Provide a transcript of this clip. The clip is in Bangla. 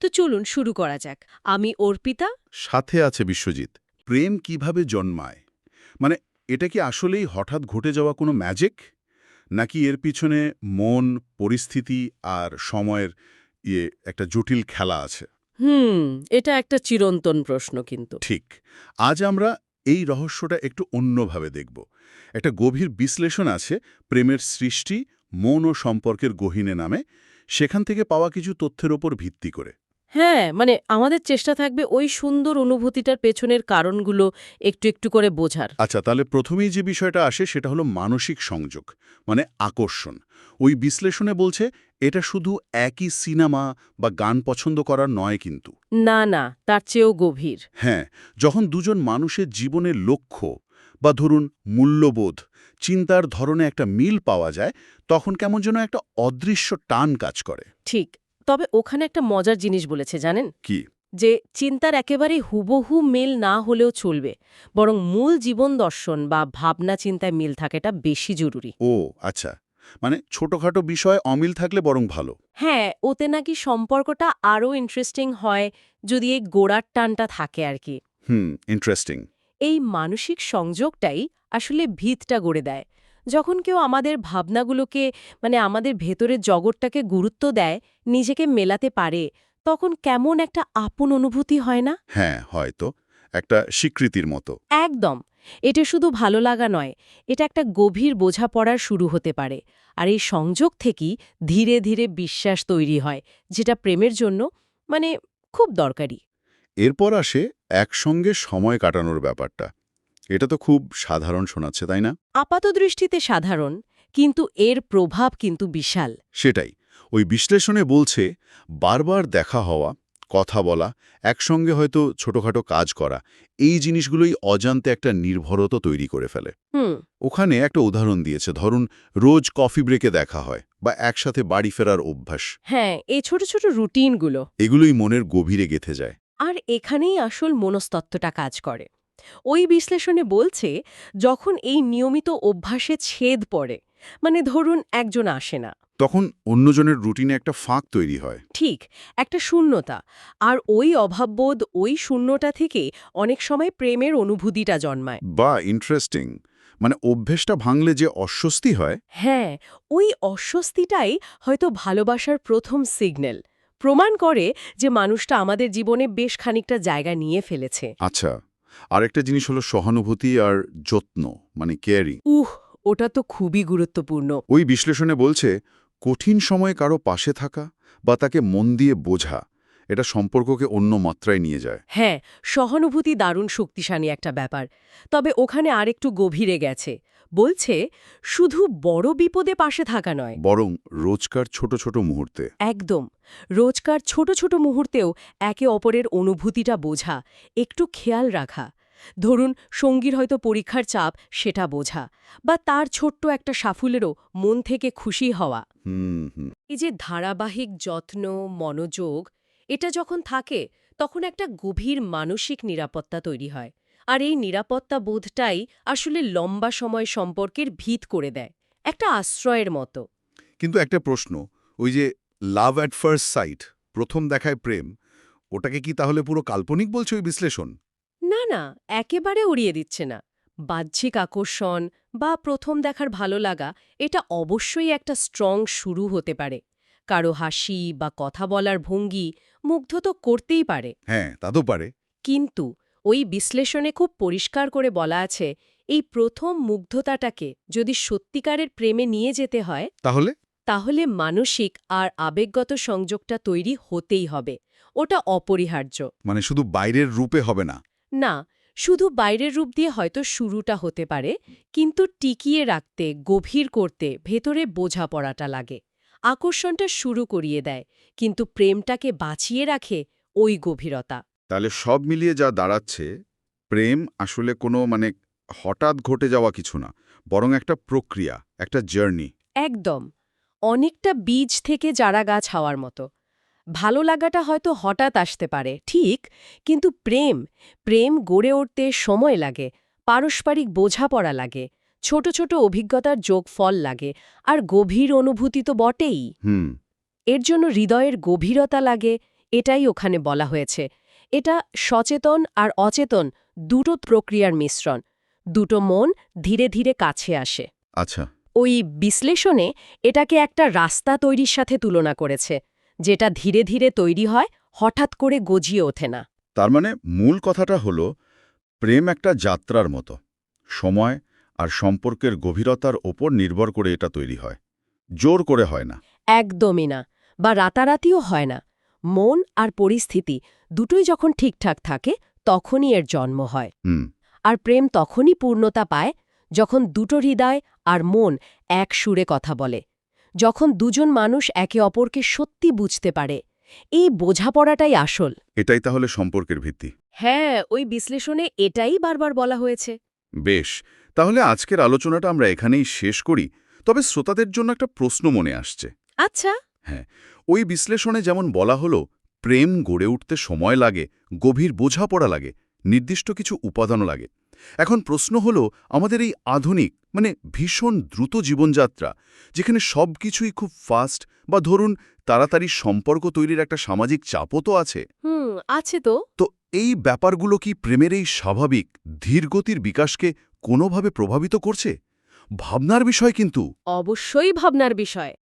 তো চলুন শুরু করা যাক। আমি অর্পিতা। সাথে আছে বিশ্বজিৎ। প্রেম কীভাবে জন্মায়? মানে এটা কি আসলেই হঠাৎ ঘটে যাওয়া কোনো ম্যাজিক নাকি এর পিছনে মন পরিস্থিতি আর সময়ের ইয়ে একটা জটিল খেলা আছে? হুম এটা একটা চিরন্তন প্রশ্ন কিন্তু। ঠিক। আজ আমরা এই রহস্যটা একটু অন্যভাবে দেখব। একটা গভীর বিশ্লেষণ আছে প্রেমের সৃষ্টি মন ও সম্পর্কের গহিনে নামে সেখান থেকে পাওয়া কিছু তথ্যের ওপর ভিত্তি করে। হ্যাঁ মানে আমাদের চেষ্টা থাকবে ওই সুন্দর অনুভূতিটার পেছনের কারণগুলো একটু একটু করে বোঝার। আচ্ছা তাহলে প্রথমেই যে বিষয়টা আসে সেটা হলো মানসিক সংযোগ মানে আকর্ষণ। ওই বিশ্লেষণে বলছে এটা শুধু একই সিনেমা বা গান পছন্দ করার নয় কিন্তু। না না তার চেয়েও গভীর। হ্যাঁ যখন দুজন মানুষের জীবনের লক্ষ্য বা ধরুন মূল্যবোধ চিন্তার ধরনে একটা মিল পাওয়া যায় তখন কেমন যেন একটা অদৃশ্য টান কাজ করে। ঠিক তবে ওখানে একটা মজার জিনিস বলেছে জানেন? কি? যে চিন্তার একেবারে হুবহু মেল না হলেও চলবে বরং মূল জীবন দর্শন বা ভাবনা চিন্তায় মিল থাকাটা বেশি জরুরি। ও আচ্ছা। মানে ছোটখাটো বিষয় অমিল থাকলে বরং ভালো। হ্যাঁ ওতে নাকি সম্পর্কটা আরও ইন্টারেস্টিং হয় যদি এই গোড়ার টানটা থাকে আর কি। হুম ইন্টারেস্টিং এই মানসিক সংযোগটাই আসলে ভিতটা গড়ে দেয়। যখন কেউ আমাদের ভাবনাগুলোকে মানে আমাদের ভেতরের জগৎটাকে গুরুত্ব দেয় নিজেকে মেলাতে পারে তখন কেমন একটা আপন অনুভূতি হয় না? হ্যাঁ হয়তো। একটা স্বীকৃতির মতো। একদম। এটা শুধু ভালো লাগা নয় এটা একটা গভীর বোঝাপড়ার শুরু হতে পারে। আর এই সংযোগ থেকেই ধীরে ধীরে বিশ্বাস তৈরি হয় যেটা প্রেমের জন্য মানে খুব দরকারি। এরপর আসে একসঙ্গে সময় কাটানোর ব্যাপারটা। এটা তো খুব সাধারণ শোনাচ্ছে তাই না? আপাতদৃষ্টিতে সাধারণ কিন্তু এর প্রভাব কিন্তু বিশাল। সেটাই। ওই বিশ্লেষণে বলছে বারবার দেখা হওয়া কথা বলা একসঙ্গে হয়তো ছোটখাটো কাজ করা এই জিনিসগুলোই অজান্তে একটা নির্ভরতা তৈরি করে ফেলে। ওখানে একটা উদাহরণ দিয়েছে ধরুন রোজ কফি ব্রেকে দেখা হয় বা একসাথে বাড়ি ফেরার অভ্যাস। হ্যাঁ এই ছোট ছোট রুটিনগুলো। এগুলোই মনের গভীরে গেথে যায়। আর এখানেই আসল মনস্তত্ত্বটা কাজ করে। ওই বিশ্লেষণে বলছে যখন এই নিয়মিত অভ্যাসে ছেদ পড়ে মানে ধরুন একজন আসে না। তখন অন্যজনের রুটিনে একটা ফাঁক তৈরি হয়। ঠিক একটা শূন্যতা। আর ওই অভাববোধ ওই শূন্যটা থেকে অনেক সময় প্রেমের অনুভূতিটা জন্মায়। বা ইন্টারেস্টিং মানে অভ্যেসটা ভাঙলে যে অস্বস্তি হয়। হ্যাঁ ওই অস্বস্তিটাই হয়তো ভালোবাসার প্রথম সিগন্যাল প্রমাণ করে যে মানুষটা আমাদের জীবনে বেশ খানিকটা জায়গা নিয়ে ফেলেছে। আচ্ছা। আরেকটা জিনিস হলো সহানুভূতি আর যত্ন মানে কেয়ারিং উহ ওটা তো খুবই গুরুত্বপূর্ণ। ওই বিশ্লেষণে বলছে কঠিন সময়ে কারও পাশে থাকা বা তাকে মন দিয়ে বোঝা এটা সম্পর্ককে অন্য মাত্রায় নিয়ে যায়। হ্যাঁ সহানুভূতি দারুণ শক্তিশালী একটা ব্যাপার। তবে ওখানে আরেকটু গভীরে গেছে। বলছে শুধু বড় বিপদে পাশে থাকা নয়। বরং রোজকার ছোট ছোট মুহূর্তে। একদম। রোজকার ছোট ছোট মুহূর্তেও একে অপরের অনুভূতিটা বোঝা একটু খেয়াল রাখা। ধরুন সঙ্গীর হয়তো পরীক্ষার চাপ সেটা বোঝা বা তার ছোট্ট একটা সাফল্যেরও মন থেকে খুশি হওয়া। এই যে ধারাবাহিক যত্ন মনোযোগ এটা যখন থাকে তখন একটা গভীর মানসিক নিরাপত্তা তৈরি হয়। আর এই নিরাপত্তা বোধটাই আসলে লম্বা সময় সম্পর্কের ভিত করে দেয় একটা আশ্রয়ের মতো। কিন্তু একটা প্রশ্ন ওই যে লাভ অ্যাট ফার্স্ট সাইট প্রথম দেখায় প্রেম ওটাকে কি তাহলে পুরো কাল্পনিক বলছে ওই বিশ্লেষণ? না না একেবারে উড়িয়ে দিচ্ছে না। বাহ্যিক আকর্ষণ বা প্রথম দেখার ভালো লাগা এটা অবশ্যই একটা স্ট্রং শুরু হতে পারে। কারও হাসি বা কথা বলার ভঙ্গি মুগ্ধ তো করতেই পারে। হ্যাঁ তা তো পারে। কিন্তু ওই বিশ্লেষণে খুব পরিষ্কার করে বলা আছে এই প্রথম মুগ্ধতাটাকে যদি সত্যিকারের প্রেমে নিয়ে যেতে হয় তাহলে? তাহলে মানসিক আর আবেগগত সংযোগটা তৈরি হতেই হবে। ওটা অপরিহার্য। মানে শুধু বাইরের রূপে হবে না? না শুধু বাইরের রূপ দিয়ে হয়তো শুরুটা হতে পারে কিন্তু টিকিয়ে রাখতে গভীর করতে ভেতরে বোঝাপড়াটা লাগে। আকর্ষণটা শুরু করিয়ে দেয় কিন্তু প্রেমটাকে বাঁচিয়ে রাখে ওই গভীরতা। তাহলে সব মিলিয়ে যা দাঁড়াচ্ছে প্রেম আসলে কোনো মানে হঠাৎ ঘটে যাওয়া কিছু না বরং একটা প্রক্রিয়া একটা জার্নি। একদম। অনেকটা বীজ থেকে যারা গাছ হওয়ার মতো। ভালো লাগাটা হয়তো হঠাৎ আসতে পারে ঠিক কিন্তু প্রেম প্রেম গড়ে উঠতে সময় লাগে পারস্পরিক বোঝাপড়া লাগে ছোট ছোট অভিজ্ঞতার যোগ ফল লাগে আর গভীর অনুভূতি তো বটেই। হুম। এর জন্য হৃদয়ের গভীরতা লাগে এটাই ওখানে বলা হয়েছে। এটা সচেতন আর অচেতন দুটো প্রক্রিয়ার মিশ্রণ। দুটো মন ধীরে ধীরে কাছে আসে। আচ্ছা। ওই বিশ্লেষণে এটাকে একটা রাস্তা তৈরির সাথে তুলনা করেছে যেটা ধীরে ধীরে তৈরি হয় হঠাৎ করে গজিয়ে ওঠে না। তার মানে মূল কথাটা হলো প্রেম একটা যাত্রার মতো। সময় আর সম্পর্কের গভীরতার ওপর নির্ভর করে এটা তৈরি হয়। জোর করে হয় না। একদমই না বা রাতারাতিও হয় না। মন আর পরিস্থিতি দুটোই যখন ঠিকঠাক থাকে তখনই এর জন্ম হয়। আর প্রেম তখনই পূর্ণতা পায় যখন দুটো হৃদয় আর মন এক সুরে কথা বলে। যখন দুজন মানুষ একে অপরকে সত্যি বুঝতে পারে। এই বোঝাপড়াটাই আসল। এটাই তাহলে সম্পর্কের ভিত্তি। হ্যাঁ ওই বিশ্লেষণে এটাই বারবার বলা হয়েছে। বেশ তাহলে আজকের আলোচনাটা আমরা এখানেই শেষ করি। তবে শ্রোতাদের জন্য একটা প্রশ্ন মনে আসছে। আচ্ছা। ওই বিশ্লেষণে যেমন বলা হলো প্রেম গড়ে উঠতে সময় লাগে গভীর বোঝাপড়া লাগে নির্দিষ্ট কিছু উপাদানও লাগে। এখন প্রশ্ন হলো আমাদের এই আধুনিক মানে ভীষণ দ্রুত জীবনযাত্রা যেখানে সব কিছুই খুব ফাস্ট বা ধরুন তাড়াতাড়ি সম্পর্ক তৈরির একটা সামাজিক চাপও তো আছে। হুম আছে তো। তো এই ব্যাপারগুলো কি প্রেমের এই স্বাভাবিক ধীরগতির বিকাশকে কোনোভাবে প্রভাবিত করছে? ভাবনার বিষয় কিন্তু। অবশ্যই ভাবনার বিষয়।